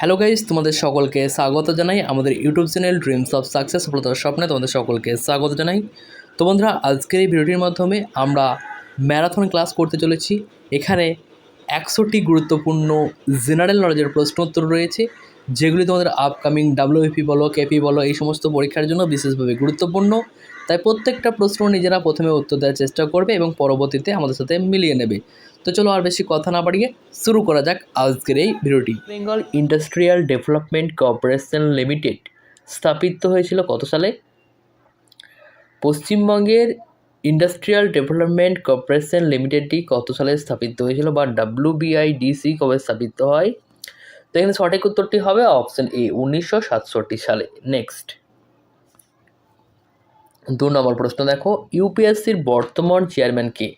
Hello guys তোমাদের সকলকে স্বাগত জানাই আমাদের YouTube channel Dreams of Success সফলতার স্বপ্নে তোমাদের সকলকে স্বাগত জানাই। তো বন্ধুরা, আজকের এই ভিডিওটির মাধ্যমে আমরা ম্যারাথন ক্লাস করতে চলেছি। এখানে একশোটি গুরুত্বপূর্ণ জেনারেল নলেজের প্রশ্ন উত্তর রয়েছে, যেগুলি তোমাদের আপকামিং ডাব্লিউপি বলো কেপি বলো, এই সমস্ত পরীক্ষার জন্য বিশেষভাবে গুরুত্বপূর্ণ। তাই প্রত্যেকটা প্রশ্ন নিজেরা প্রথমে উত্তর দেওয়ার চেষ্টা করবে এবং পরবর্তীতে আমাদের সাথে মিলিয়ে নেবে। তো চলো আর বেশি কথা না বাড়িয়ে শুরু করা যাক আজকের এই ভিডিওটি। Bengal Industrial Development Corporation Limited স্থাপিত হয়েছিল কত সালে? পশ্চিমবঙ্গের ইন্ডাস্ট্রিয়াল ডেভেলপমেন্ট কর্পোরেশন লিমিটেডটি কত সালে স্থাপিত হয়েছিল বা ডাব্লিউবিআইডিসি কবে স্থাপিত হয়? তো এখানে সঠিক উত্তরটি হবে অপশন এ উনিশশো সাতষট্টি সালে। নেক্সট দু নম্বর প্রশ্ন দেখো ইউপিএসসির বর্তমান চেয়ারম্যান কে?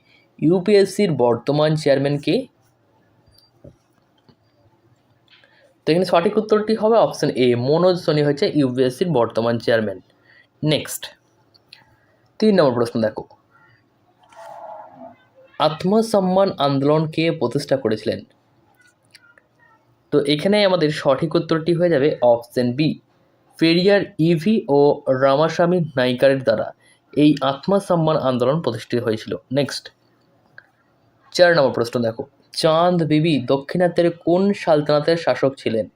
ইউপিএসসির বর্তমান চেয়ারম্যান কে? তো এখানে সঠিক উত্তরটি হবে অপশন এ। মনোজ সোনি হচ্ছে ইউপিএসসির বর্তমান চেয়ারম্যান। নেক্সট। তিন নম্বর প্রশ্ন দেখো। আত্মসম্মান আন্দোলন কে প্রতিষ্ঠা করেছিলেন? তো এখানে আমাদের সঠিক উত্তরটি হয়ে যাবে অপশন বি। পেরিয়ার ইভি ও রামাস্বামী নাইকারের দ্বারা এই আত্মসম্মান আন্দোলন প্রতিষ্ঠিত হয়েছিল। নেক্সট। চার নম্বর প্রশ্ন দেখো, চাঁদ বিবি দক্ষিণাত্যের কোন সালতানাতের শাসক ছিলেন?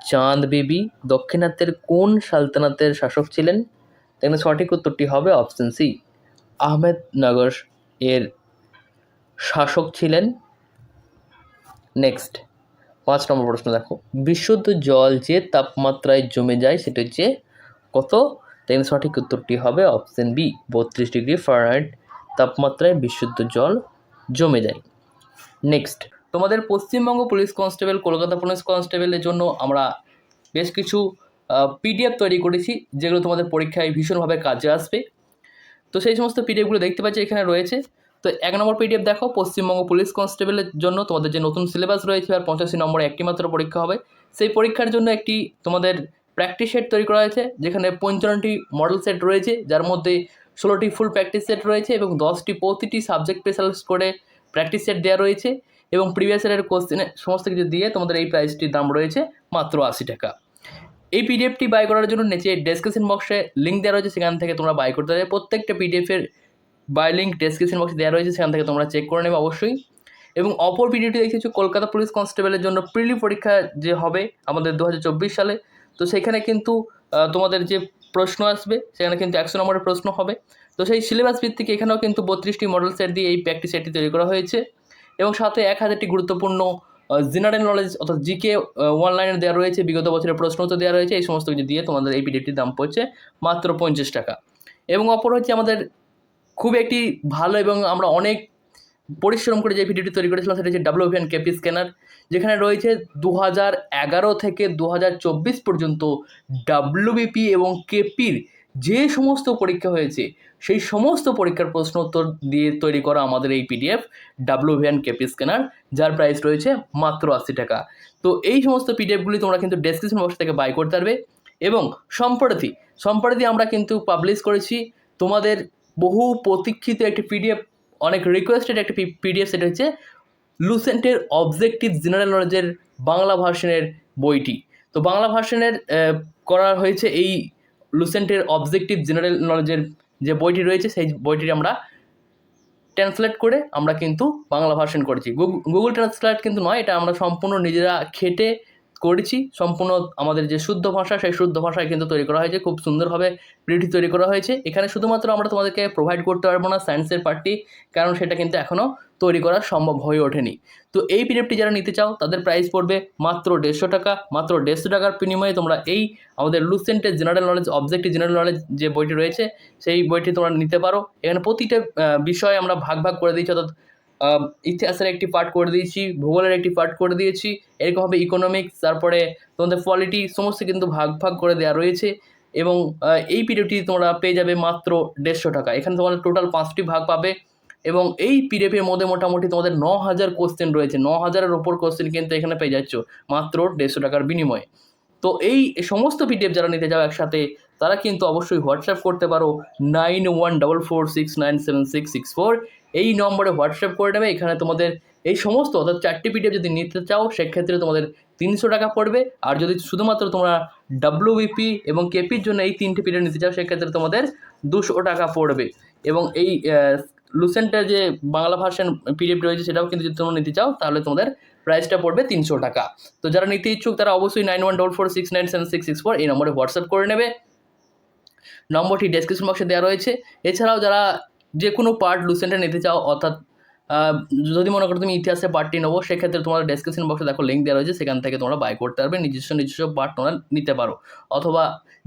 চাঁদ বিবি দক্ষিণাত্যের কোন সালতানাতের শাসক ছিলেন? এখানে সঠিক উত্তরটি হবে অপশন সি আহমেদনগর এর শাসক ছিলেন। নেক্সট পাঁচ নম্বর প্রশ্ন দেখো, বিশুদ্ধ জল যে তাপমাত্রায় জমে যায় সেটা হচ্ছে কত? তাই সঠিক উত্তরটি হবে অপশন বি বত্রিশ ডিগ্রি ফারেনহাইট তাপমাত্রায় বিশুদ্ধ জল জমে যায়। নেক্সট তোমাদের Paschimbanga police constable, Kolkata police কনস্টেবলের জন্য আমরা বেশ কিছু পিডিএফ তৈরি করেছি, যেগুলো তোমাদের পরীক্ষায় ভীষণভাবে কাজে আসবে। তো সেই সমস্ত পিডিএফগুলো দেখতে পাচ্ছি, এখানে রয়েছে। তো এক নম্বর পিডিএফ দেখো, পশ্চিমবঙ্গ পুলিশ কনস্টেবলের জন্য তোমাদের যে নতুন সিলেবাস রয়েছে, আর পঞ্চাশি নম্বরে একটি মাত্র পরীক্ষা হবে। সেই পরীক্ষার জন্য একটি তোমাদের প্র্যাকটিস সেট তৈরি করা হয়েছে, যেখানে পঞ্চান্নটি মডেল সেট রয়েছে, যার মধ্যে ষোলোটি ফুল প্র্যাকটিস সেট রয়েছে এবং দশটি, প্রতিটি সাবজেক্ট স্পেশালাইজ করে প্র্যাকটিস সেট দেওয়া রয়েছে এবং প্রিভিয়াস ইয়ারের কোশ্চেনে সমস্ত কিছু দিয়ে তোমাদের এই প্রাইসটির দাম রয়েছে মাত্র আশি টাকা। এই পিডিএফটি বাই করার জন্য নিচে ডেসক্রিপশন বক্সে লিঙ্ক দেওয়া রয়েছে, সেখান থেকে তোমরা বাই করতে পারবে। প্রত্যেকটা পিডিএফের বাই লিঙ্ক ডেসক্রিপশন বক্সে দেওয়া রয়েছে, সেখান থেকে তোমরা চেক করে নেবে অবশ্যই। এবং অপর ভিডিওটি দেখেছি, কলকাতা পুলিশ কনস্টেবলের জন্য প্রিলি পরীক্ষা যে হবে আমাদের দু হাজার চব্বিশ সালে। তো সেখানে কিন্তু তোমাদের যে প্রশ্ন আসবে, সেখানে কিন্তু একশো নম্বরের প্রশ্ন হবে। তো সেই সিলেবাস ভিত্তিক এখানেও কিন্তু বত্রিশটি মডেল সেট দিয়ে এই প্র্যাকটিস সেটটি তৈরি করা হয়েছে। এবং সাথে এক হাজারটি গুরুত্বপূর্ণ জেনারেল নলেজ অর্থাৎ জিকে অনলাইনে দেওয়া রয়েছে। বিগত বছরের প্রশ্ন তো দেওয়া রয়েছে। এই সমস্ত কিছু দিয়ে তোমাদের এই পিডিএফটির দাম পড়ছে মাত্র পঞ্চাশ টাকা। এবং অপর হচ্ছে আমাদের খুব একটি ভালো এবং আমরা অনেক পরিশ্রম করে যে ভিডিওটি তৈরি করেছিলাম, সেটা হচ্ছে ডাব্লিউভিএন কেপি স্ক্যানার যেখানে রয়েছে দু এগারো থেকে দু হাজার চব্বিশ পর্যন্ত ডাব্লিউবিপি এবং কেপির যে সমস্ত পরীক্ষা হয়েছে, সেই সমস্ত পরীক্ষার প্রশ্ন উত্তর দিয়ে তৈরি করা আমাদের এই পিডিএফ ডাব্লিউভিএন কেপি স্ক্যানার, যার প্রাইস রয়েছে মাত্র আশি টাকা। তো এই সমস্ত পিডিএফগুলি তোমরা কিন্তু ডেসক্রিপশন বক্স থেকে বাই করতে পারবে এবং সম্প্রতি সম্প্রতি আমরা কিন্তু পাবলিশ করেছি তোমাদের বহু প্রতীক্ষিত একটি পিডিএফ, অনেক রিকোয়েস্টেড একটি পিডিএফ, সেটা হচ্ছে লুসেন্টের অবজেক্টিভ জেনারেল নলেজের বাংলা ভার্সনের বইটি। তো বাংলা ভার্সনের করা হয়েছে এই লুসেন্টের অবজেক্টিভ জেনারেল নলেজের যে বইটি রয়েছে, সেই বইটি আমরা ট্রান্সলেট করে আমরা কিন্তু বাংলা ভার্সন করেছি। গুগল ট্রান্সলেট কিন্তু নয়, এটা আমরা সম্পূর্ণ নিজেরা খেটে করেছি, সম্পূর্ণ আমাদের যে শুদ্ধ ভাষা, সেই শুদ্ধ ভাষায় কিন্তু তৈরি করা হয়েছে, খুব সুন্দরভাবে পিডিএফ তৈরি করা হয়েছে। এখানে শুধুমাত্র আমরা তোমাদেরকে প্রোভাইড করতে পারব না সায়েন্সের পার্টটি কারণ সেটা কিন্তু এখনও তৈরি করা সম্ভব হয়ে ওঠেনি। তো এই পিডিএফটি যারা নিতে চাও, তাদের প্রাইস পড়বে মাত্র দেড়শো টাকা, মাত্র দেড়শো টাকার বিনিময়ে তোমরা এই আমাদের লুসেন্টের general knowledge objective general knowledge যে বইটি রয়েছে, সেই বইটি তোমরা নিতে পারো। এখানে প্রতিটা বিষয় আমরা ভাগ ভাগ করে দিয়েছি, অর্থাৎ ইতিহাসের একটি পার্ট করে দিয়েছি, ভূগোলের একটি পার্ট করে দিয়েছি এরকমভাবে ইকোনমিক্স তারপরে তোমাদের পলিটি সমস্ত কিন্তু ভাগ ভাগ করে দেওয়া রয়েছে এবং এই পিডিএফটি তোমরা পেয়ে যাবে মাত্র দেড়শো টাকা। এখানে তোমাদের টোটাল পাঁচটি ভাগ পাবে এবং এই পিডিএফের মধ্যে মোটামুটি তোমাদের ন হাজার কোশ্চেন রয়েছে। ন হাজারের ওপর কোশ্চেন কিন্তু এখানে পেয়ে যাচ্ছ মাত্র দেড়শো টাকার বিনিময়ে। তো এই সমস্ত পিডিএফ যারা নিতে যাও একসাথে, তারা কিন্তু অবশ্যই হোয়াটসঅ্যাপ করতে পারো nine one double four six nine seven six six four এই নম্বরে হোয়াটসঅ্যাপ করে নেবে এখানে তোমাদের এই সমস্ত, অর্থাৎ চারটি পিডিএফ যদি নিতে চাও, সেক্ষেত্রে তোমাদের তিনশো টাকা পড়বে। আর যদি শুধুমাত্র তোমরা ডাব্লিউবিপি এবং কেপির জন্য এই তিনটি পিডিএফ নিতে চাও, সেক্ষেত্রে তোমাদের দুশো টাকা পড়বে। এবং এই লুসেন্টের যে বাংলা ভার্সন পিডিএফ রয়েছে, সেটাও কিন্তু যদি তোমরা নিতে চাও, তাহলে তোমাদের প্রাইসটা পড়বে তিনশো টাকা। তো যারা নিতে ইচ্ছুক, তারা অবশ্যই nine one double four six nine seven six six four এই নম্বরে হোয়াটসঅ্যাপ করে নেবে। নম্বরটি ডেসক্রিপশন বক্সে দেওয়া রয়েছে। এছাড়াও যারা যে কোনো পার্ট লুসেন্টে নিতে চাও, অর্থাৎ যদি মনে করো তুমি ইতিহাসে পার্টটি নেব, সেক্ষেত্রে তোমার ডেসক্রিপশন বক্সে দেখো লিঙ্ক দেওয়া রয়েছে, সেখান থেকে তোমরা বাই করতে পারবে, নিজস্ব নিজস্ব পার্ট তোমরা নিতে পারো। অথবা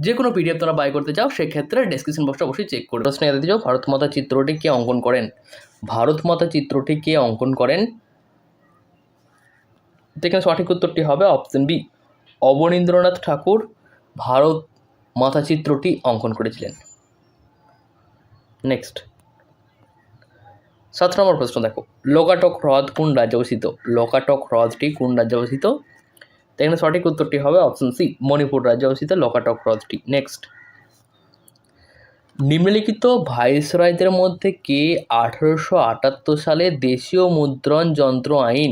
যে কোনো পিডিএফ তোমরা বাই করতে চাও, সেক্ষেত্রে ডেসক্রিপশন বক্সটা অবশ্যই চেক করবে। প্রশ্ন এতে দিও ভারত মাতা চিত্রটি কে অঙ্কন করেন? ভারত মাতা চিত্রটি কে অঙ্কন করেন? এখানে সঠিক উত্তরটি হবে অপশন বি অবনীন্দ্রনাথ ঠাকুর ভারত মাতা চিত্রটি অঙ্কন করেছিলেন। নেক্সট সাত নম্বর প্রশ্ন দেখো, লোকাটক হ্রদ কোন রাজ্যে অবস্থিত? লোকাটক হ্রদটি কোন রাজ্যে অবস্থিত? তো এখানে সঠিক উত্তরটি হবে অপশন সি মণিপুর রাজ্যে অবস্থিত লোকাটক হ্রদটি। নেক্সট নিম্নলিখিত ভাইসরয়দের মধ্যে কে আঠারোশো আটাত্তর সালে দেশীয় মুদ্রণ যন্ত্র আইন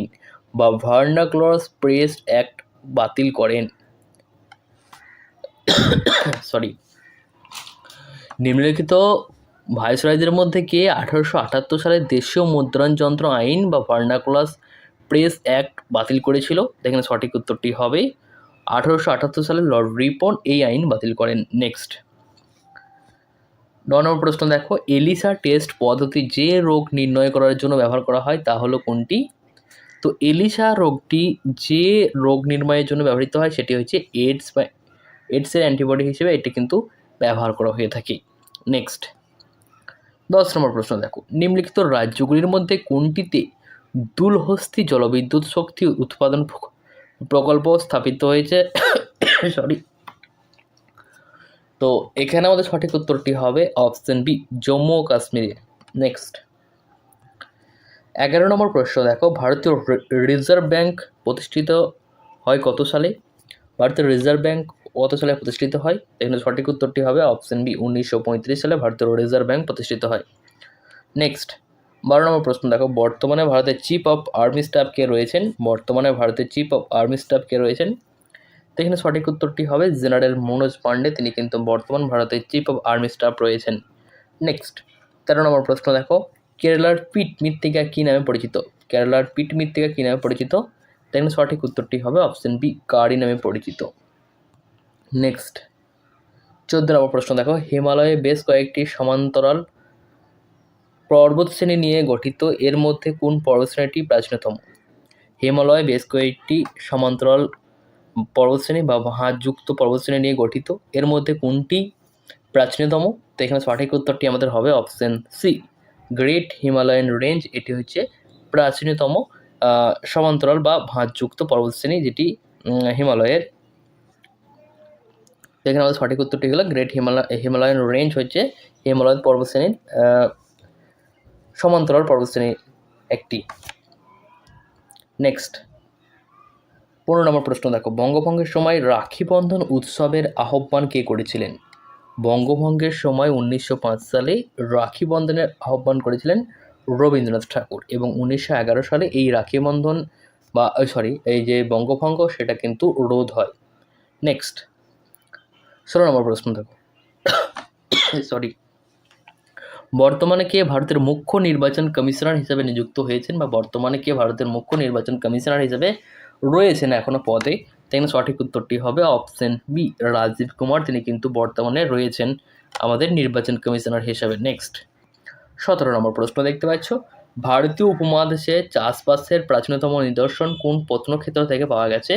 বা ভার্নাক্লস প্রেস অ্যাক্ট বাতিল করেন? সরি নিম্নলিখিত ভাইসরয়দের মধ্যে কে? আঠারোশো আটাত্তর সালে দেশীয় মুদ্রণ যন্ত্র আইন বা ভার্নাকুলাস প্রেস অ্যাক্ট বাতিল করেছিল। এখানে সঠিক উত্তরটি হবে আঠারোশো আটাত্তর সালে লর্ড রিপন এই আইন বাতিল করেন। নেক্সট। ন নম্বর প্রশ্ন দেখো, এলিসা টেস্ট পদ্ধতি যে রোগ নির্ণয় করার জন্য ব্যবহার করা হয় তা হলো কোনটি? তো এলিসা রোগটি যে রোগ নির্ণয়ের জন্য ব্যবহৃত হয় সেটি হচ্ছে এইডস বা এইডসের অ্যান্টিবডি হিসেবে এটি কিন্তু ব্যবহার করা হয়ে থাকে। নেক্সট। দশ নম্বর প্রশ্ন দেখো, নিম্নলিখিত রাজ্যগুলির মধ্যে কোনটিতে দুলহস্তি জলবিদ্যুৎ শক্তি উৎপাদন প্রকল্প স্থাপিত হয়েছে? সরি তো এখানে আমাদের সঠিক উত্তরটি হবে অপশন বি, জম্মু ও কাশ্মীরে। নেক্সট এগারো নম্বর প্রশ্ন দেখো, ভারতীয় রিজার্ভ ব্যাংক প্রতিষ্ঠিত হয় কত সালে? ভারতীয় রিজার্ভ ব্যাংক কত সালে প্রতিষ্ঠিত হয়। এখানে সঠিক উত্তরটি হবে অপশন বি উনিশশো পঁয়ত্রিশ সালে ভারতীয় রিজার্ভ ব্যাংক প্রতিষ্ঠিত হয়। নেক্সট বারো নম্বর প্রশ্ন দেখো। বর্তমানে ভারতের চিফ অফ আর্মি স্টাফ কে রয়েছেন? বর্তমানে ভারতের চিফ অফ আর্মি স্টাফ কে রয়েছেন? তো এখানে সঠিক উত্তরটি হবে জেনারেল মনোজ পান্ডে। তিনি কিন্তু বর্তমান ভারতের চিফ অফ আর্মি স্টাফ রয়েছেন। নেক্সট তেরো নম্বর প্রশ্ন দেখো। কেরালার পিট মৃত্তিকা কী নামে পরিচিত? কেরালার পিট মৃত্তিকা কী নামে পরিচিত? তো এখানে সঠিক উত্তরটি হবে অপশন বি কারি নামে পরিচিত। নেক্সট। চোদ্দ নম্বর প্রশ্ন, দেখো, হিমালয়ে বেশ কয়েকটি সমান্তরাল পর্বতশ্রেণী নিয়ে গঠিত, এর মধ্যে কোন পর্বতশ্রেণীটি প্রাচীনতম? হিমালয় বেশ কয়েকটি সমান্তরাল পর্বতশ্রেণী বা ভাঁজযুক্ত পর্বতশ্রেণী নিয়ে গঠিত, এর মধ্যে কোনটি প্রাচীনতম? তো এখানে সঠিক উত্তরটি আমাদের হবে option C, great Himalayan range. এটি হচ্ছে প্রাচীনতম সমান্তরাল বা ভাঁজযুক্ত পর্বতশ্রেণী যেটি হিমালয়ের এখানে আমাদের সঠিক উত্তরটি হলো গ্রেট হিমালয়, হিমালয়ান রেঞ্জ হচ্ছে হিমালয় পর্বতশ্রেণীর সমান্তরাল পর্বতশ্রেণীর একটি। নেক্সট পনেরো নম্বর প্রশ্ন দেখো। বঙ্গভঙ্গের সময় রাখি বন্ধন উৎসবের আহ্বান কে করেছিলেন? বঙ্গভঙ্গের সময় উনিশশো পাঁচ সালে রাখি বন্ধনের আহ্বান করেছিলেন রবীন্দ্রনাথ ঠাকুর এবং উনিশশো এগারো সালে এই রাখি বন্ধন বা সরি এই যে বঙ্গভঙ্গ সেটা কিন্তু রোধ হয়। নেক্সট ষোলো নম্বর প্রশ্ন দেখো। সরি বর্তমানে কে ভারতের মুখ্য নির্বাচন কমিশনার হিসেবে নিযুক্ত হয়েছেন বা বর্তমানে কে ভারতের মুখ্য নির্বাচন কমিশনার হিসেবে রয়েছেন এখনও পদে? তাই সঠিক উত্তরটি হবে অপশন বি রাজীব কুমার। তিনি কিন্তু বর্তমানে রয়েছেন আমাদের নির্বাচন কমিশনার হিসেবে। নেক্সট সতেরো নম্বর প্রশ্ন দেখতে পাচ্ছ। ভারতীয় উপমহাদেশে চাষবাসের প্রাচীনতম নিদর্শন কোন প্রত্নক্ষেত্র থেকে পাওয়া গেছে?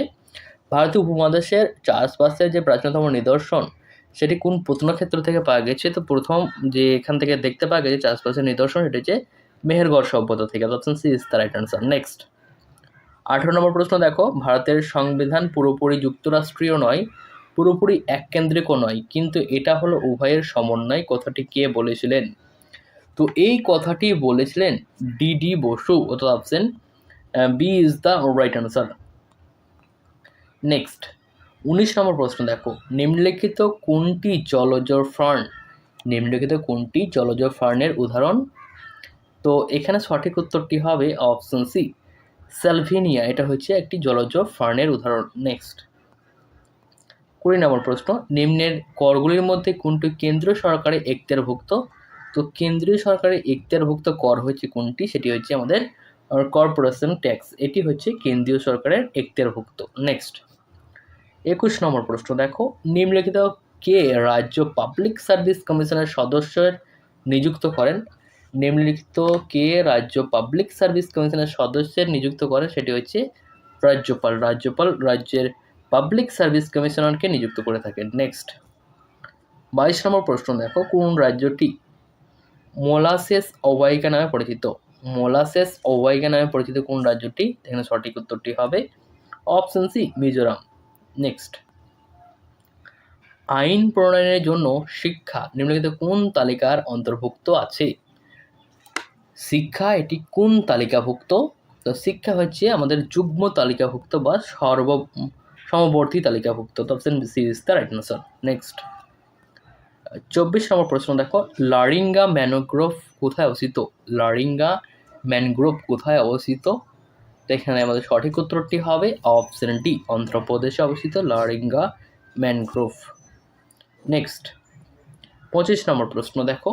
ভারতীয় উপমহাদেশের চাষবাসের যে প্রাচীনতম নিদর্শন, সেটি কোন প্রত্নক্ষেত্র থেকে পাওয়া গেছে? তো প্রথম যে এখান থেকে দেখতে পাওয়া গেছে চাষবাসের নিদর্শন, সেটি হচ্ছে মেহেরগড় সভ্যতা থেকে। Option C is the right answer next আঠেরো নম্বর প্রশ্ন দেখো। ভারতের সংবিধান পুরোপুরি যুক্তরাষ্ট্রীয় নয়, পুরোপুরি এককেন্দ্রিকও নয়, কিন্তু এটা হলো উভয়ের সমন্বয়। কথাটি কে বলেছিলেন? তো এই কথাটি বলেছিলেন ডি ডি বসু। অর্থাৎ option B is the right answer next উনিশ নম্বর প্রশ্ন দেখো, নিম্নলিখিত কোনটি জলজ ফার্ন? নিম্নলিখিত কোনটি জলজ ফার্নের উদাহরণ? তো এখানে সঠিক উত্তরটি হবে? অপশন সি স্যালভেনিয়া এটা হচ্ছে একটি জলজ ফার্নের উদাহরণ। নেক্সট কুড়ি নম্বর প্রশ্ন, নিম্নের করগুলির মধ্যে কোনটি কেন্দ্রীয় সরকারের এখতিয়ারভুক্ত তো কেন্দ্রীয় সরকারের এখতিয়ারভুক্ত কর হচ্ছে কোনটি? সেটি হচ্ছে আমাদের কর্পোরেশন ট্যাক্স এটি হচ্ছে কেন্দ্রীয় সরকারের এখতিয়ারভুক্ত নেক্সট একুশ নম্বর প্রশ্ন, দেখো, নিম্নলিখিত কে রাজ্য পাবলিক সার্ভিস কমিশনের সদস্যের নিযুক্ত করেন? নিম্নলিখিত কে রাজ্য পাবলিক সার্ভিস কমিশনের সদস্যের নিযুক্ত করেন সেটি হচ্ছে রাজ্যপাল। রাজ্যপাল রাজ্যের পাবলিক সার্ভিস কমিশনারকে নিযুক্ত করে থাকেন। নেক্সট বাইশ নম্বর প্রশ্ন, দেখো, কোন রাজ্যটি মোলাসেস অবাইকা নামে পরিচিত? মোলাসেস অবাইকা নামে পরিচিত কোন রাজ্যটি? এখানে সঠিক উত্তরটি হবে অপশন সি, মিজোরাম। নেক্সট আইন প্রণয়নের জন্য শিক্ষা নিম্নলিখিত কোন তালিকার অন্তর্ভুক্ত আছে? শিক্ষা এটি কোন তালিকাভুক্ত? তো শিক্ষা হচ্ছে আমাদের যুগ্ম তালিকাভুক্ত বা সর্ব সমবর্তী তালিকাভুক্ত। তো option C is the right answer next চব্বিশ নম্বর প্রশ্ন, দেখো, লারিঙ্গা ম্যানোগ্রোভ কোথায় অবস্থিত? লারিঙ্গা ম্যানগ্রোভ কোথায় অবস্থিত? এখানে আমাদের সঠিক উত্তরটি হবে অপশন ডি অন্ধ্রপ্রদেশে অবস্থিত লারিঙ্গা ম্যানগ্রোভ নেক্সট পঁচিশ নম্বর প্রশ্ন দেখো।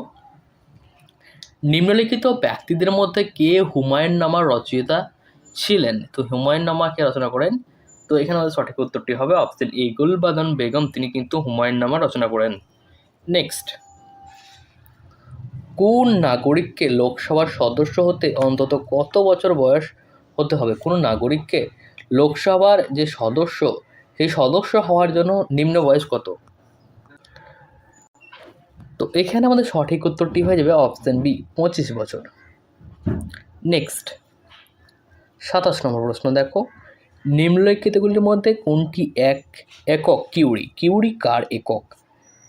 নিম্নলিখিত ব্যক্তিদের মধ্যে কে হুমায়ুন নামার রচয়িতা ছিলেন? তো হুমায়ুন নামা কে রচনা করেন? তো এখানে আমাদের সঠিক উত্তরটি হবে অপশন এ গুলবাদন বেগম। তিনি কিন্তু হুমায়ুন নামা রচনা করেন। নেক্সট কোন নাগরিককে লোকসভার সদস্য হতে অন্তত কত বছর বয়স? হতে হবে। কোনো নাগরিককে লোকসভার যে সদস্য, সেই সদস্য হওয়ার জন্য নিম্ন বয়স কত? তো এখানে আমাদের সঠিক উত্তরটি হয়ে যাবে অপশন বি পঁচিশ বছর। নেক্সট সাতাশ নম্বর প্রশ্ন দেখো। নিম্নলিখিতগুলির মধ্যে কোনটি এক, একক? কিউরি। কিউরি কার একক?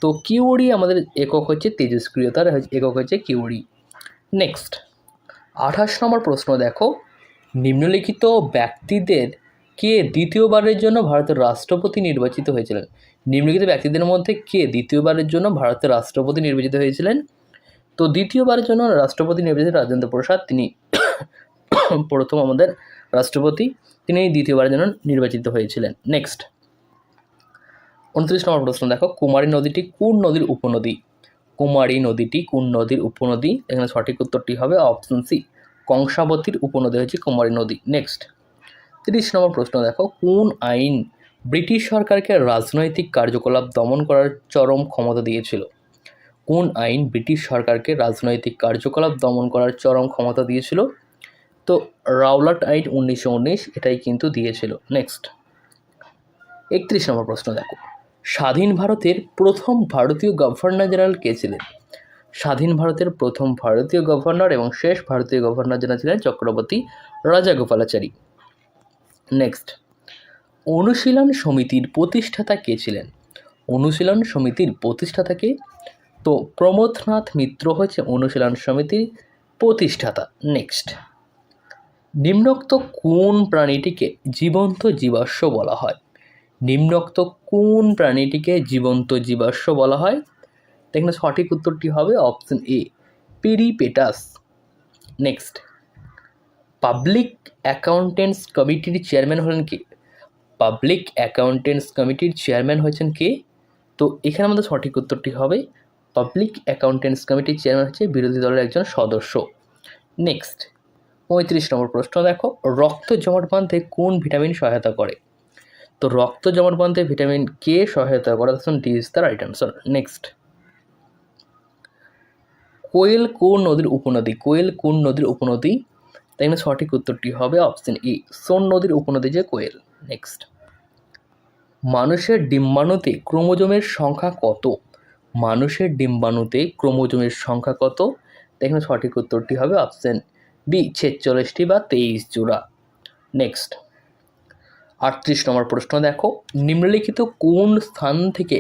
তো কিউরি আমাদের একক হচ্ছে তেজস্ক্রিয়তার, একক হচ্ছে কিউরি। নেক্সট আঠাশ নম্বর প্রশ্ন দেখো। নিম্নলিখিত ব্যক্তিদের কে দ্বিতীয়বারের জন্য ভারতের রাষ্ট্রপতি নির্বাচিত হয়েছিলেন? নিম্নলিখিত ব্যক্তিদের মধ্যে কে দ্বিতীয়বারের জন্য ভারতের রাষ্ট্রপতি নির্বাচিত হয়েছিলেন? তো দ্বিতীয়বারের জন্য রাষ্ট্রপতি নির্বাচিত রাজেন্দ্র প্রসাদ। তিনি প্রথম আমাদের রাষ্ট্রপতি। তিনি দ্বিতীয়বারের জন্য নির্বাচিত হয়েছিলেন। নেক্সট উনত্রিশ নম্বর প্রশ্ন, দেখো, কুমারী নদীটি কোন নদীর উপনদী? কুমারী নদীটি কোন নদীর উপনদী? এখানে সঠিক উত্তরটি হবে অপশন সি। কংসাবতীর উপনদী হচ্ছে কুমারী নদী। নেক্সট তিরিশ নম্বর প্রশ্ন দেখো। কোন আইন ব্রিটিশ সরকারকে রাজনৈতিক কার্যকলাপ দমন করার চরম ক্ষমতা দিয়েছিল? কোন আইন ব্রিটিশ সরকারকে রাজনৈতিক কার্যকলাপ দমন করার চরম ক্ষমতা দিয়েছিল? তো রাওলাট আইন উনিশশো উনিশ এটাই কিন্তু দিয়েছিল। নেক্সট একত্রিশ নম্বর প্রশ্ন দেখো। স্বাধীন ভারতের প্রথম ভারতীয় গভর্নর জেনারেল কে ছিলেন? স্বাধীন ভারতের প্রথম ভারতীয় গভর্নর এবং শেষ ভারতীয় গভর্নর জেনারেল ছিলেন চক্রবর্তী রাজাগোপালাচারী। নেক্সট অনুশীলন সমিতির প্রতিষ্ঠাতা কে ছিলেন? অনুশীলন সমিতির প্রতিষ্ঠাতা কে? তো প্রমথনাথ মিত্র হচ্ছে অনুশীলন সমিতির প্রতিষ্ঠাতা। নেক্সট নিম্নোক্ত কোন প্রাণীটিকে জীবন্ত জীবাশ্ম বলা হয়? নিম্নোক্ত কোন প্রাণীটিকে জীবন্ত জীবাশ্ম বলা হয়? এখানে সঠিক উত্তরটি হবে option A peripatus next public accountants কমিটির চেয়ারম্যান হলেন কে? পাবলিক অ্যাকাউন্টেন্টস কমিটির চেয়ারম্যান হয়েছেন কে? তো এখানে আমাদের সঠিক উত্তরটি হবে পাবলিক অ্যাকাউন্টেন্টস কমিটির চেয়ারম্যান হচ্ছে বিরোধী দলের একজন সদস্য। নেক্সট পঁয়ত্রিশ নম্বর প্রশ্ন দেখো, রক্ত জমাট বাঁধতে কোন ভিটামিন সহায়তা করে? তো রক্ত জমাট বাঁধতে ভিটামিন কে সহায়তা করে? D is the right answer next Koel কোন নদীর উপনদী? কোয়েল কোন নদীর উপনদী? তাই জন্য সঠিক উত্তরটি হবে অপশন ই সোন নদীর উপনদী যে কোয়েল। নেক্সট মানুষের ডিম্বাণুতে ক্রোমোজোমের সংখ্যা কত? মানুষের ডিম্বাণুতে ক্রোমোজোমের সংখ্যা কত? এখানে সঠিক উত্তরটি হবে অপশন বি ছেচল্লিশটি বা তেইশ জোড়া। নেক্সট আটত্রিশ নম্বর প্রশ্ন দেখো। নিম্নলিখিত কোন স্থান থেকে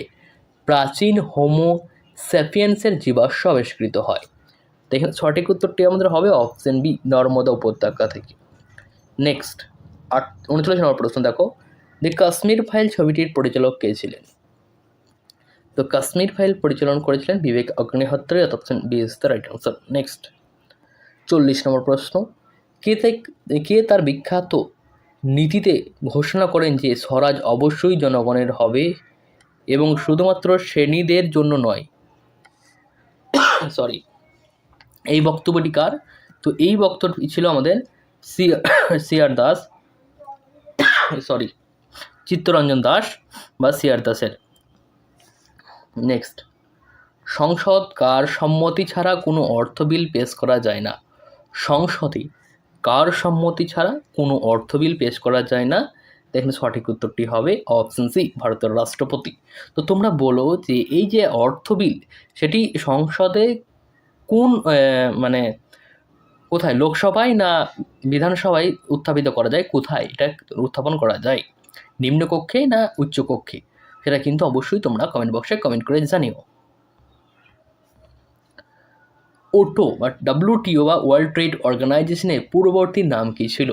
প্রাচীন হোমো স্যাপিয়েন্সের জীবাশ্ম আবিষ্কৃত হয়। দেখেন সঠিক উত্তরটি আমাদের হবে অপশন বি, নর্মদা উপত্যকা থেকে। নেক্সট আট, উনচল্লিশ নম্বর প্রশ্ন দেখো। দি কাশ্মীর ফাইল ছবিটির পরিচালক কে ছিলেন? তো কাশ্মীর ফাইল পরিচালনা করেছিলেন Vivek Agnihotri option B is the right answer next চল্লিশ নম্বর প্রশ্ন। কে কে তার বিখ্যাত নীতিতে ঘোষণা করেন যে স্বরাজ অবশ্যই জনগণের হবে এবং শুধুমাত্র শ্রেণীদের জন্য নয় সরি এই বক্তব্যটি কার? তো এই বক্তব্যটি ছিল আমাদের সিআর দাস সরি চিত্তরঞ্জন দাস বা সিআর দাসের। নেক্সট সংসদ কার সম্মতি ছাড়া কোনো অর্থ বিল পেশ করা যায় না? সংসদে কার সম্মতি ছাড়া কোনো অর্থ বিল পেশ করা যায় না? দেখেন সঠিক উত্তরটি হবে অপশন সি ভারতের রাষ্ট্রপতি। তো তোমরা বলো যে এই যে অর্থ বিল, সেটি সংসদে কোন মানে কোথায়, লোকসভায় না বিধানসভায় উত্থাপিত করা যায়? কোথায়? এটা উত্থাপন করা যায়। নিম্নকক্ষে না উচ্চকক্ষে সেটা কিন্তু অবশ্যই তোমরা কমেন্ট বক্সে কমেন্ট করে জানিও। ওটো বা ডাব্লিউটিও বা ওয়ার্ল্ড ট্রেড অর্গানাইজেশনের পূর্ববর্তী নাম কী ছিল?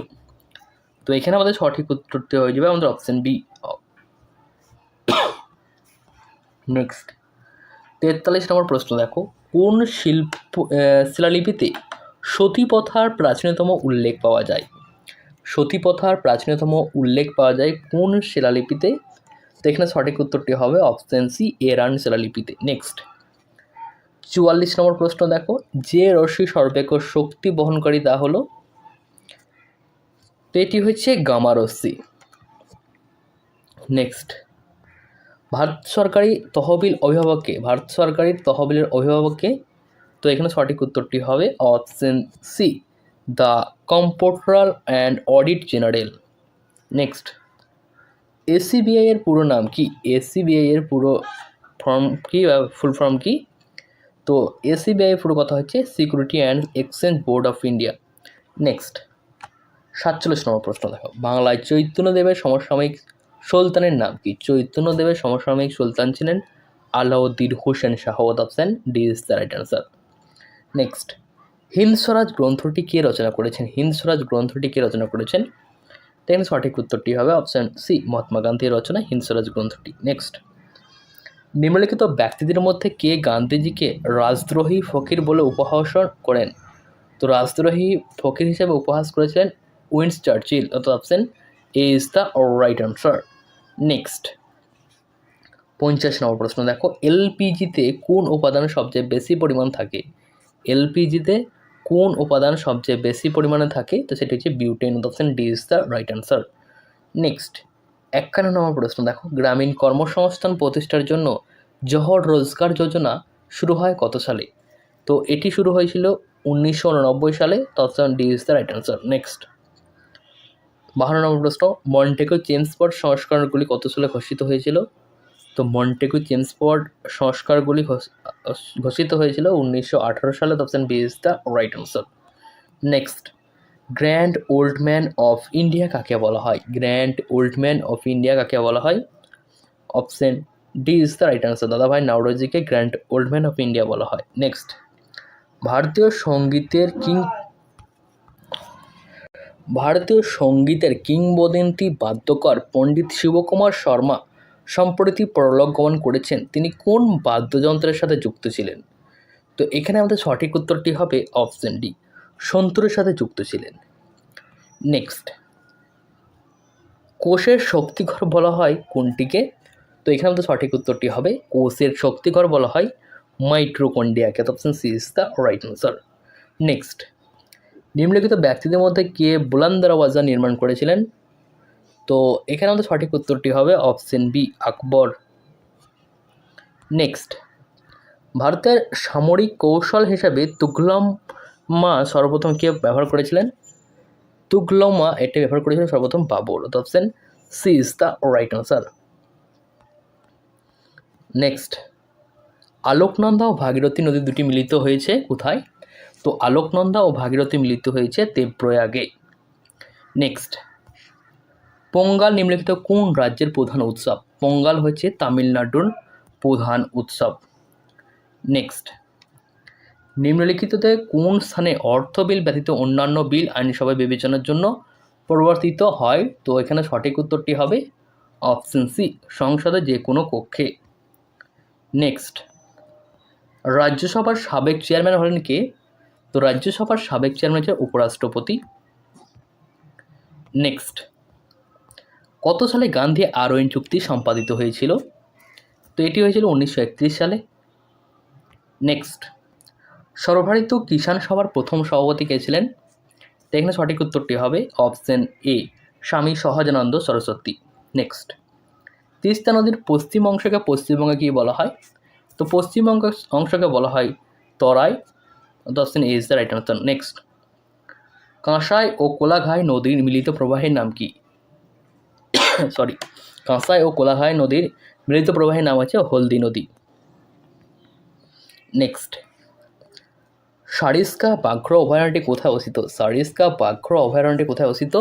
তো এখানে আমাদের সঠিক উত্তরটি হয়ে যাবে আমাদের অপশন বি নেক্সট তেতাল্লিশ নম্বর প্রশ্ন, দেখো, কোন শিল্প শিলালিপিতে সতীপথার প্রাচীনতম উল্লেখ পাওয়া যায়? সতীপথার প্রাচীনতম উল্লেখ পাওয়া যায় কোন শিলালিপিতে? তো এখানে সঠিক উত্তরটি হবে অপশন সি এরান শিলালিপিতে। নেক্সট চুয়াল্লিশ নম্বর প্রশ্ন, দেখো, যে রশ্মি সর্বাপেক্ষ শক্তি বহনকারী তা হলো তো এটি হচ্ছে গামা রশ্মি। নেক্সট ভারত সরকারি তহবিল অভিভাবককে ভারত সরকারের তহবিলের অভিভাবককে তো এখানে সঠিক উত্তরটি হবে option C the comptroller and audit general next SEBI এর পুরো নাম কি? এসিবিআই এর পুরো ফর্ম কি ফুল ফর্ম কি? তো এসিবিআই পুরো কথা হচ্ছে security and exchange board of India next সাতচল্লিশ নম্বর প্রশ্ন দেখো। বাংলায় চৈতন্যদেবের সমসাময়িক সুলতানের নাম কি? চৈতন্যদেবের সমসাময়িক সুলতান ছিলেন Alauddin Hussain Shah. Option D is the right answer next Hind Swaraj গ্রন্থটি কে রচনা করেছেন? হিন্দস্বরাজ গ্রন্থটি কে রচনা করেছেন? তেন সঠিক উত্তরটি হবে অপশন সি মহাত্মা গান্ধীর রচনা হিন্দস্বরাজ গ্রন্থটি। নেক্সট নিম্নলিখিত ব্যক্তিদের মধ্যে কে গান্ধীজিকে রাজদ্রোহী ফকির বলে উপহাস করেন? তো রাজদ্রোহী ফকির হিসেবে উপহাস করেছিলেন উইন্স চার্চিল অর্থাৎ option A is the right answer next পঞ্চাশ নম্বর প্রশ্ন। দেখো এলপিজিতে কোন উপাদান সবচেয়ে বেশি পরিমাণ থাকে? এলপিজিতে কোন উপাদান সবচেয়ে বেশি পরিমাণে থাকে? তো সেটি হচ্ছে butane option D is the right answer. Next. একান্ন নম্বর প্রশ্ন। দেখো, গ্রামীণ কর্মসংস্থান প্রতিষ্ঠার জন্য জহর রোজগার যোজনা শুরু হয় কত সালে? তো এটি শুরু হয়েছিল উনিশশো উননব্বই সালে তৎসন D is the right answer. Next. বাহান্ন নম্বর প্রশ্ন মন্টেকো চেমসপট সংস্করণগুলি কত সালে ঘোষিত হয়েছিল? তো মন্টেকো চেমসপট সংস্কারগুলি ঘোষ- ঘোষিত হয়েছিল উনিশশো আঠারো সালে option B is the right answer. Next, grand old man of India কাকে বলা হয়? Grand old man of India কাকে বলা হয়? Option D is the right answer. Dadabhai নাওরোজিকে grand old man of India বলা হয়। নেক্সট, ভারতীয় সঙ্গীতের কিং ভারতীয় সঙ্গীতের কিংবদন্তি বাদ্যকর পণ্ডিত শিবকুমার শর্মা সম্প্রতি পরলোক গমন করেছেন। তিনি কোন বাদ্যযন্ত্রের সাথে যুক্ত ছিলেন? তো এখানে আমাদের সঠিক উত্তরটি হবে অপশন ডি, সন্তুরের সাথে যুক্ত ছিলেন। নেক্সট, কোষের শক্তিঘর বলা হয় কোনটিকে? তো এখানে আমাদের সঠিক উত্তরটি হবে কোষের শক্তিঘর বলা হয় মাইক্রোকন্ডিয়াকে। Option C is the right answer next নিম্নলিখিত ব্যক্তিদের মধ্যে কে বুলান্দারওয়াজা নির্মাণ করেছিলেন? তো এখানে আমাদের সঠিক উত্তরটি হবে অপশন বি, আকবর। নেক্সট। ভারতের সামরিক কৌশল হিসাবে তুঘলমা সর্বপ্রথম কে ব্যবহার করেছিলেন? তুঘলমা এটি ব্যবহার করেছিলেন সর্বপ্রথম Babur. Option C is the right answer. Next. Alaknanda ও ভাগীরথী নদী দুটি মিলিত হয়েছে কোথায়? তো আলোকনন্দা ও ভাগীরথী মিলিত হয়েছে দেবপ্রয়াগে। নেক্সট পোঙ্গাল নিম্নলিখিত কোন রাজ্যের প্রধান উৎসব? পোঙ্গাল হচ্ছে তামিলনাড়ুর প্রধান উৎসব। নেক্সট নিম্নলিখিততে কোন স্থানে অর্থ বিল ব্যতীত অন্যান্য বিল আইনসভায় বিবেচনার জন্য পরিবর্তিত হয়? তো এখানে সঠিক উত্তরটি হবে অপশন সি সংসদে যে কোনো কক্ষে। নেক্সট রাজ্যসভার সাবেক চেয়ারম্যান হলেন কে? তো রাজ্যসভার সাবেক চেয়ারম্যান হচ্ছে উপরাষ্ট্রপতি। নেক্সট কত সালে গান্ধী আরোইন চুক্তি সম্পাদিত হয়েছিল? তো এটি হয়েছিল উনিশশো একত্রিশ সালে। নেক্সট সর্বভারত কিষাণ সভার প্রথম সভাপতি কে ছিলেন? এখানে সঠিক উত্তরটি হবে অপশন এ স্বামী সহজানন্দ সরস্বতী। নেক্সট তিস্তা নদীর পশ্চিম অংশকে পশ্চিমবঙ্গে কী বলা হয়? তো পশ্চিমবঙ্গ অংশকে বলা হয় Terai. Option A is the right answer next Kansai ও কোলাঘাই নদীর মিলিত প্রবাহের নাম কি? সরি কাঁসাই ও কোলাঘাই নদীর মিলিত প্রবাহের নাম আছে হলদি নদী। নেক্সট সারিস্কা বাঘ্র অভয়ারণ্যটি কোথায় অবস্থিত? সারিস্কা বাঘ্র অভয়ারণ্যটি কোথায় অবস্থিত?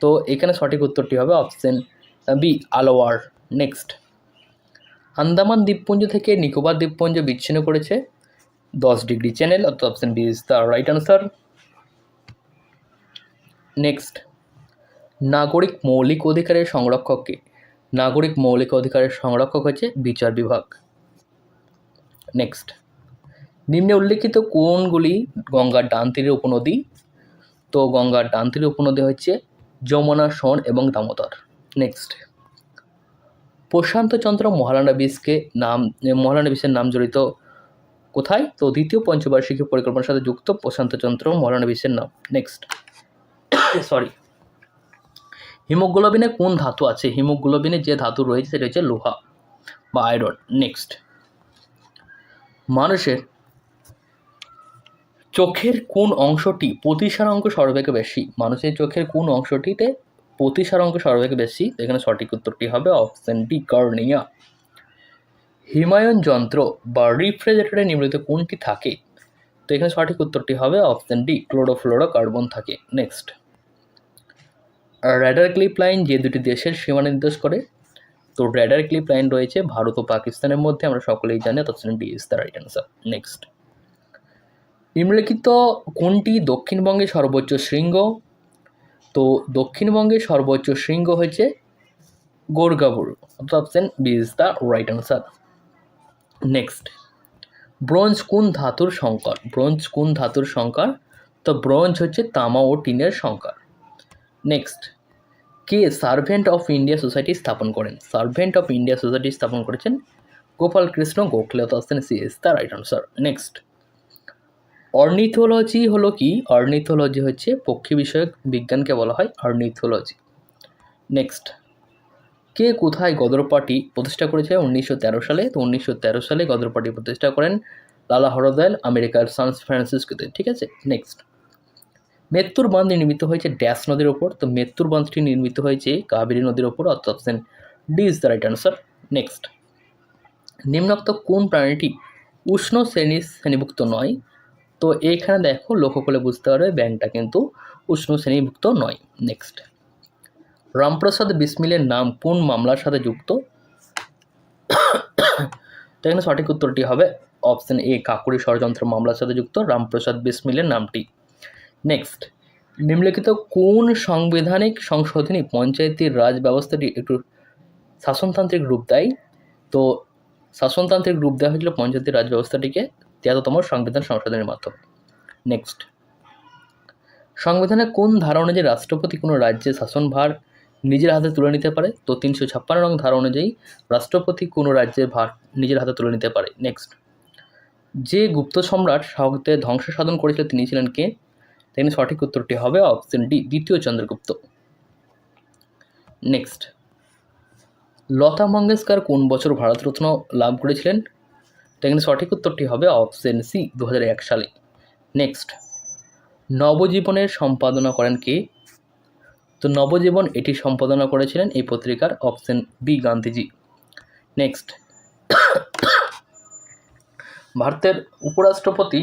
তো এখানে সঠিক উত্তরটি হবে option B Alwar. Next Andaman দ্বীপপুঞ্জ থেকে নিকোবর দ্বীপপুঞ্জ বিচ্ছিন্ন করেছে। দশ ডিগ্রি চ্যানেল অর্থাৎ option B is the right answer next নাগরিক মৌলিক অধিকারের সংরক্ষককে নাগরিক মৌলিক অধিকারের সংরক্ষক হচ্ছে বিচার বিভাগ। নেক্সট নিম্নে উল্লেখিত কোনগুলি গঙ্গার ডান তীরের উপনদী। তো গঙ্গার ডান তীরের উপনদী হচ্ছে যমুনা, সোন এবং দামোদর। নেক্সট প্রশান্তচন্দ্র মহারানা বিশকে নাম, মহারানা বিশ্বের নাম জড়িত কোথায়? তো দ্বিতীয় পঞ্চবার্ষিকী পরিকল্পনার সাথে যুক্ত প্রশান্তচন্দ্র মহারানা বিশ্বের নাম। নেক্সট সরি হিমোগ্লোবিনে কোন ধাতু আছে? হিমোগ্লোবিনে যে ধাতু রয়েছে সেটা হচ্ছে লোহা বা আয়রন। নেক্সট মানুষের চোখের কোন অংশটি প্রতিসার অঙ্ক সর্বাপেক্ষা বেশি? মানুষের চোখের কোন অংশটিতে প্রতিসার অঙ্ক সর্বাপেক্ষা বেশি এখানে সঠিক উত্তরটি হবে অপশন ডি, কর্নিয়া। হিমায়ন যন্ত্র বা রিফ্রিজারেটরে নিম্নলিখিত কোনটি থাকে? তো এখানে সঠিক উত্তরটি হবে অপশন ডি ক্লোরোফ্লোরো কার্বন থাকে। নেক্সট র্যাডার ক্লিপ লাইন যে দুটি দেশের সীমা নির্দেশ করে, তো র্যাডার ক্লিপ লাইন রয়েছে ভারত ও পাকিস্তানের মধ্যে, আমরা সকলেই জানি option D is the right answer next নিম্নলিখিত কোনটি দক্ষিণবঙ্গে সর্বোচ্চ শৃঙ্গ? তো দক্ষিণবঙ্গে সর্বোচ্চ শৃঙ্গ হচ্ছে Gorgaburu option B is the right answer next bronze কোন ধাতুর সংকর? ব্রোঞ্জ কোন ধাতুর সংকর? তো ব্রোঞ্জ হচ্ছে তামা ও টিনের সংকর। নেক্সট কে সার্ভেন্ট অফ ইন্ডিয়া সোসাইটি স্থাপন করেন? সার্ভেন্ট অফ ইন্ডিয়া সোসাইটি স্থাপন করেছেন গোপাল কৃষ্ণ গোখলে অর্থাৎ C is the right answer. Next ornithology হলো কি? অর্নিথোলজি হচ্ছে পক্ষী বিষয়ক বিজ্ঞানকে বলা হয় অর্নিথোলজি। নেক্সট কে কোথায় গদর পার্টি প্রতিষ্ঠা করেছে? উনিশশো তেরো সালে। তো উনিশশো তেরো সালে গদর পার্টি প্রতিষ্ঠা করেন লালা হরদয়াল, আমেরিকার সান ফ্রান্সিসকোতে। ঠিক আছে? নেক্সট মেত্তুর বাঁধ নির্মিত হয়েছে ড্যাশ নদীর ওপর। তো মেত্তুর বাঁধটি নির্মিত হয়েছে কাবেরী নদীর ওপর, অর্থাৎ option D is the right answer. Next নিম্নোক্ত কোন প্রাণীটি উষ্ণ শ্রেণি শ্রেণীভুক্ত নয়? তো এইখানে দেখো, লক্ষ্য করলে বুঝতে পারবে, ব্যাংকটা কিন্তু উষ্ণ শ্রেণীভুক্ত নয়। নেক্সট রামপ্রসাদ বিসমিলের নাম কোন মামলার সাথে যুক্ত? তো এখানে সঠিক উত্তরটি হবে অপশন এ, কাকুরি ষড়যন্ত্র মামলার সাথে যুক্ত। রামপ্রসাদ বিসমিলের নামটি। নেক্সট, নিম্নলিখিত কোন সাংবিধানিক সংশোধনী পঞ্চায়েতের রাজ ব্যবস্থাটি একটু শাসনতান্ত্রিক রূপ দেয়? তো শাসনতান্ত্রিক রূপ দেওয়া হয়েছিল পঞ্চায়েতের রাজ ব্যবস্থাটিকে তেরোতম সংবিধান সংশোধনের মাধ্যমে। নেক্সট, সংবিধানে কোন ধারা যে রাষ্ট্রপতি কোনো রাজ্যের শাসনভার নিজের হাতে তুলে নিতে পারে। তো তিনশো ছাপ্পান্ন নং ধারা অনুযায়ী রাষ্ট্রপতি কোনো রাজ্যের ভার নিজের হাতে তুলে নিতে পারে। নেক্সট যে গুপ্ত সম্রাট শাহদের ধ্বংস সাধন করেছিল তিনি ছিলেন কে? তাই সঠিক উত্তরটি হবে অপশন ডি দ্বিতীয় চন্দ্রগুপ্ত। নেক্সট লতা মঙ্গেশকর কোন বছর ভারতরত্ন লাভ করেছিলেন? এখানে সঠিক উত্তরটি হবে অপশন সি দু হাজার এক সালে। নেক্সট নবজীবনের সম্পাদনা করেন কে? তো নবজীবন এটি সম্পাদনা করেছিলেন এই পত্রিকার অপশন বি গান্ধীজি। নেক্সট ভারতের উপরাষ্ট্রপতি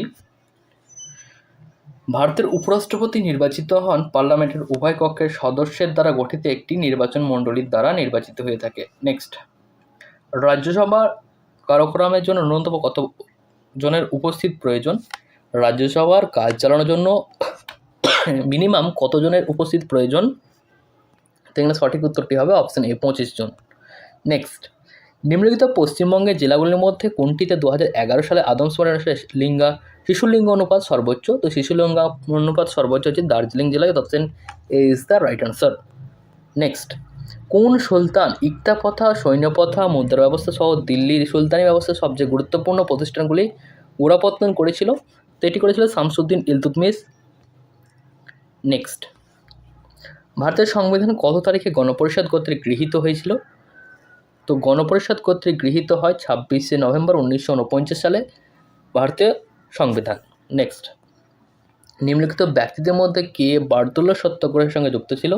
ভারতের উপরাষ্ট্রপতি নির্বাচিত হন পার্লামেন্টের উভয় কক্ষের সদস্যের দ্বারা গঠিত একটি নির্বাচন মণ্ডলীর দ্বারা নির্বাচিত হয়ে থাকে। নেক্সট রাজ্যসভার কার্যক্রমের জন্য ন্যূনতম কত জনের উপস্থিত প্রয়োজন? রাজ্যসভার কাজ চালানোর জন্য মিনিমাম কতজনের উপস্থিত প্রয়োজন? তো এখানে সঠিক উত্তরটি হবে অপশন এ পঁচিশ জন। নেক্সট নিম্নলিখিত পশ্চিমবঙ্গের জেলাগুলির মধ্যে কোনটিতে দু হাজার এগারো সালে আদমশুমারি অনুসারে লিঙ্গা? শিশুলিঙ্গ অনুপাত সর্বোচ্চ। তো শিশুলিঙ্গ অনুপাত সর্বোচ্চ হচ্ছে দার্জিলিং জেলায় option A is the right answer next কোন সুলতান ইকতাপথা সৈন্যপথা, মুদ্রা ব্যবস্থা সহ দিল্লির সুলতানি ব্যবস্থার সবচেয়ে গুরুত্বপূর্ণ প্রতিষ্ঠানগুলি গোড়াপত্তন করেছিল? তো এটি করেছিল শামসুদ্দিন ইলতুতমিশ। নেক্সট ভারতের সংবিধান কত তারিখে গণপরিষদ কর্তৃক গৃহীত হয়েছিল? তো গণপরিষদ কর্তৃক গৃহীত হয় ছাব্বিশে নভেম্বর উনিশশো উনপঞ্চাশ সালে ভারতীয় সংবিধান। নেক্সট নিম্নলিখিত ব্যক্তিদের মধ্যে কে বার্দুল্য সত্যাগ্রহের সঙ্গে যুক্ত ছিল?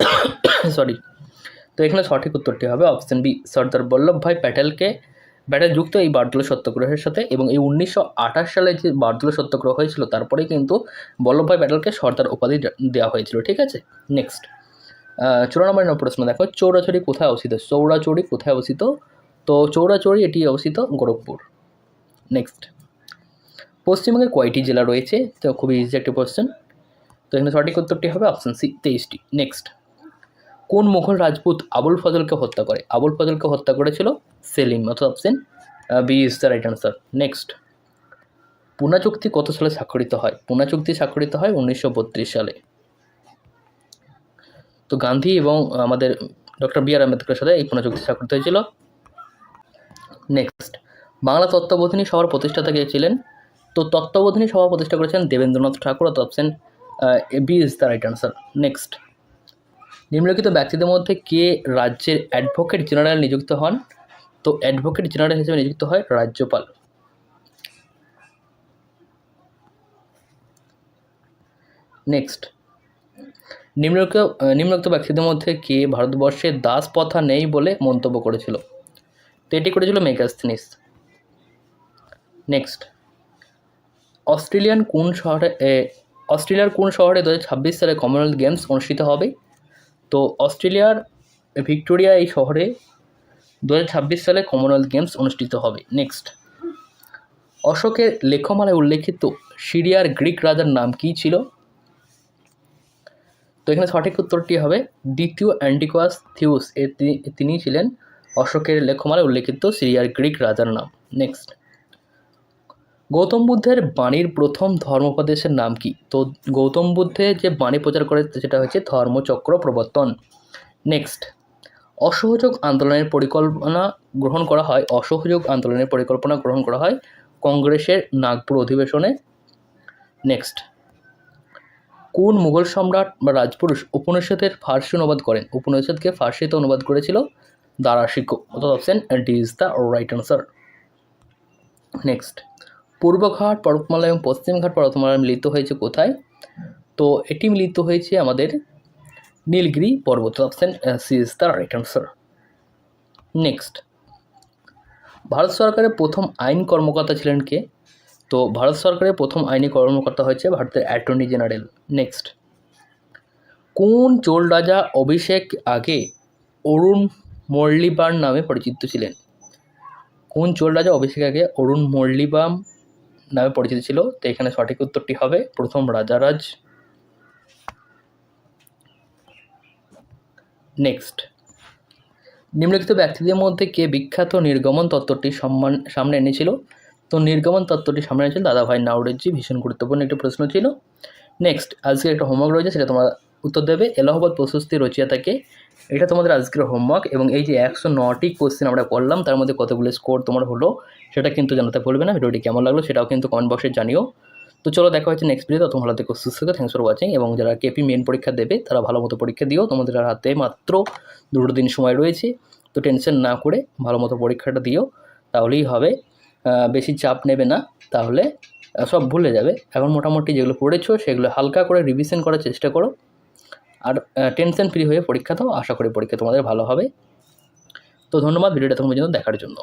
সরি তো এখানে সঠিক উত্তরটি হবে অপশন বি, সর্দার বল্লভভাই প্যাটেলকে প্যাটেল যুক্ত এই বার্দুল্য সত্যগ্রহের সাথে এবং এই উনিশশো আঠাশ সালে যে বার্দুল্য সত্যগ্রহ হয়েছিল, তারপরেই কিন্তু বল্লভভাই প্যাটেলকে সর্দার উপাধি দেওয়া হয়েছিল, ঠিক আছে? নেক্সট চৌরা নম্বর প্রশ্ন দেখো। চৌরাচড়ি কোথায় অবস্থিত? চৌরাচড়ি কোথায় অবস্থিত? তো চৌরাচড়ি এটি অবস্থিত গোরখপুর। নেক্সট পশ্চিমবঙ্গের কয়টি জেলা রয়েছে? তো খুবই ইজি একটি কোশ্চেন তো এখানে সঠিক উত্তরটি হবে অপশন সি তেইশটি। নেক্সট কোন মুঘল রাজপুত আবুল ফজলকে হত্যা করে? আবুল ফজলকে হত্যা করেছিল সেলিম, অর্থাৎ option B is the right answer next Poona চুক্তি কত সালে স্বাক্ষরিত হয়? পুনা চুক্তি স্বাক্ষরিত হয় উনিশশো বত্রিশ সালে। তো গান্ধী এবং আমাদের ডক্টর বি আর আম্বেদকরের সাথে এই পুনা চুক্তি স্বাক্ষরিত হয়েছিল। নেক্সট বাংলা তত্ত্ববোধিনী সভার প্রতিষ্ঠাতা কে ছিলেন? তো তত্ত্ববোধিনী সভা প্রতিষ্ঠা করেছেন দেবেন্দ্রনাথ ঠাকুর, অর্থাৎ option B is the right answer next নিম্নলিখিত ব্যক্তিদের মধ্যে কে রাজ্যের অ্যাডভোকেট জেনারেল নিযুক্ত হন? তো অ্যাডভোকেট জেনারেল হিসেবে নিযুক্ত হয় রাজ্যপাল। নেক্সট নিম্নলিখিত নিম্নলিখিত ব্যক্তিদের মধ্যে কে ভারতবর্ষে দাস প্রথা নেই বলে মন্তব্য করেছিল? তো এটি করেছিল মেগাস্থিনিস নেক্সট অস্ট্রেলিয়ান কোন শহরে অস্ট্রেলিয়ার কোন শহরে দু সালে কমনওয়েলথ গেমস অনুষ্ঠিত হবে? তো অস্ট্রেলিয়ার ভিক্টোরিয়া এই শহরে দু সালে কমনওয়েলথ গেমস অনুষ্ঠিত হবে। নেক্সট অশোকের লেখমালায় উল্লেখিত সিরিয়ার গ্রিক রাজার নাম কী ছিল? তো এখানে সঠিক উত্তরটি হবে দ্বিতীয় অ্যান্টিকোয়াস থিউস। এ তিনি ছিলেন অশোকের লেখমালায় উল্লেখিত সিরিয়ার গ্রিক রাজার নাম। নেক্সট গৌতম বুদ্ধের বাণীর প্রথম ধর্মোপদেশের নাম কি? তো গৌতম বুদ্ধের যে বাণী প্রচার করে সেটা হচ্ছে ধর্মচক্র প্রবর্তন। নেক্সট অসহযোগ আন্দোলনের পরিকল্পনা গ্রহণ করা হয়। অসহযোগ আন্দোলনের পরিকল্পনা গ্রহণ করা হয় কংগ্রেসের নাগপুর অধিবেশনে। নেক্সট কোন মুঘল সম্রাট বা রাজপুরুষ উপনিষদের ফার্সি অনুবাদ করেন? উপনিষদকে ফার্সিতে অনুবাদ করেছিল দারাশিকো অর্থাৎ option D is the right answer next পূর্বঘাট পর্বতমালা এবং পশ্চিমঘাট পর্বতমালা মিলিত হয়েছে কোথায়? তো এটি মিলিত হয়েছে আমাদের নীলগিরি পর্বত, option C is the right answer. Next. Bharat সরকারের প্রথম আইন কর্মকর্তা ছিলেন কে? তো ভারত সরকারের প্রথম আইনি কর্মকর্তা হয়েছে ভারতের অ্যাটর্নি জেনারেল। নেক্সট। কোন চোল রাজা অভিষেক আগে অরুণ মল্লিবান নামে পরিচিত ছিলেন? কোন চোল রাজা অভিষেক আগে অরুণ মল্লিবাম নামে পরিচিত ছিল, তো এখানে সঠিক উত্তরটি হবে প্রথম রাজারাজ। নেক্সট নিম্নলিখিত ব্যক্তিদের মধ্যে কে বিখ্যাত নির্গমন তত্ত্বটি সম্মান, সামনে এনেছিল? তো নির্গমন তত্ত্বটি সামনে এনেছিল দাদাভাই নাউরেজি ভীষণ গুরুত্বপূর্ণ একটি প্রশ্ন ছিল। নেক্সট আজকে একটা হোমওয়ার্ক রয়েছে, সেটা তোমরা উত্তর দেবে, এলাহাবাদ প্রশস্তি রচিয়া রচিয়াতাকে। এটা তোমাদের আজকের হোমওয়ার্ক এবং এই যে একশো নটি কোশ্চেন আমরা করলাম, তার মধ্যে কতগুলো স্কোর তোমার হলো, সেটা কিন্তু জানাতে ভুলবে না। ভিডিওটি কেমন লাগল সেটাও কিন্তু কমেন্ট বক্সে জানিও। তো চলো দেখা হচ্ছে নেক্সট ভিডিও ভালো থেকে, সুস্থ থেকে থ্যাংকস ফর ওয়াচিং এবং যারা কেপি মেন পরীক্ষা দেবে, তারা ভালো মতো পরীক্ষা দিও। তোমাদের হাতে মাত্র দুটো দিন সময় রয়েছে, তো টেনশন না করে ভালো মতো পরীক্ষাটা দিও, তাহলেই হবে। বেশি চাপ নেবে না, তাহলে সব ভুলে যাবে। এখন মোটামুটি যেগুলো পড়েছো, সেগুলো হালকা করে রিভিশন করার চেষ্টা করো। আর টেনশন ফ্রি হয়ে পরীক্ষা দাও। আশা করি পরীক্ষা তোমাদের ভালো হবে। তো ধন্যবাদ, ভিডিওটা তোমার পর্যন্ত দেখার জন্য।